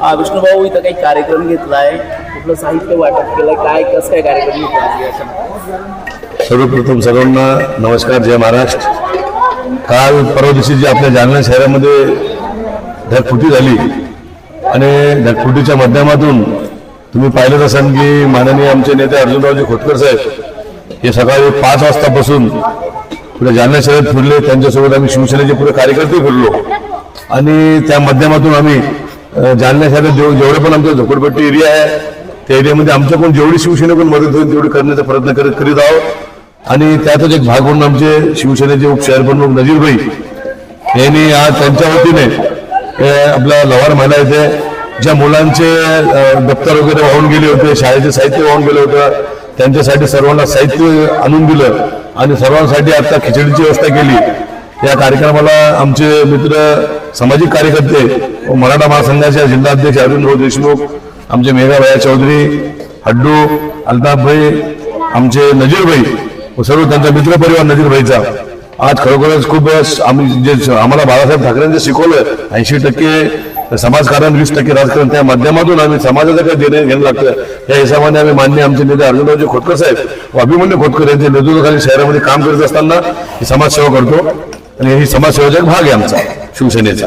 हा विष्णूभाऊ इथं काही कार्यक्रम घेतलाय. कुठलं साहित्य वाटप केलंय? काय कसं काय कार्यक्रम घेतला सर्वप्रथम सर्वांना नमस्कार जय महाराष्ट्र. काल परवा दिवशी जी आपल्या जालना शहरामध्ये ढगफुटी झाली आणि ढगफुटीच्या माध्यमातून तुम्ही पाहिलं असाल की माननीय आमचे नेते अर्जुनरावजी खोतकर साहेब हे सकाळी पाच वाजतापासून पुढे जालना शहरात फिरले. त्यांच्यासोबत आम्ही शिवसेनेचे पुढे कार्यकर्ते फिरलो. आणि त्या माध्यमातून आम्ही जालना शहरात जेव जेवढे पण आमचा झोपडपट्टी एरिया आहे त्या एरियामध्ये आमच्याकडून जेवढी शिवसेनेकडून मदत होईल तेवढी करण्याचा प्रयत्न करत करीत आहोत. आणि त्यातच एक भाग म्हणून आमचे शिवसेनेचे उपशहर प्रमुख नजीरभाई यांनी आज त्यांच्या वतीने आपला लवार महिला येथे ज्या मुलांचे दप्तर वगैरे वाहून गेले होते शाळेचे साहित्य वाहून गेलं होतं त्यांच्यासाठी सर्वांना साहित्य आणून दिलं. आणि सर्वांसाठी आता खिचडीची व्यवस्था केली. या कार्यक्रमाला आमचे मित्र सामाजिक कार्यकर्ते व मराठा महासंघाचे जिल्हाध्यक्ष अरविंद देशमुख आमचे मेघाभया चौधरी हड्डू अल्ताफभाई आमचे नजीरभाई व सर्व त्यांचा मित्रपरिवार नजीरभाईचा. आज खरोखरच खूप आम्ही जे आम्हाला बाळासाहेब ठाकरेंचं शिकवलं ऐंशी टक्के समाजकारण वीस टक्के राजकारण त्या माध्यमातून आम्ही समाजाचं काही देणे घेणं लागतं. या हिशोबाने आम्ही मान्य आमचे नेते अर्जुनरावजी खोतकर साहेब व अभिमन्यू खोतकर यांच्या नेतृत्वाखाली शहरामध्ये काम करत असताना समाजसेवा करतो. आणि ही समाजसेवेचा एक भाग आहे आमचा शिवसेनेचा.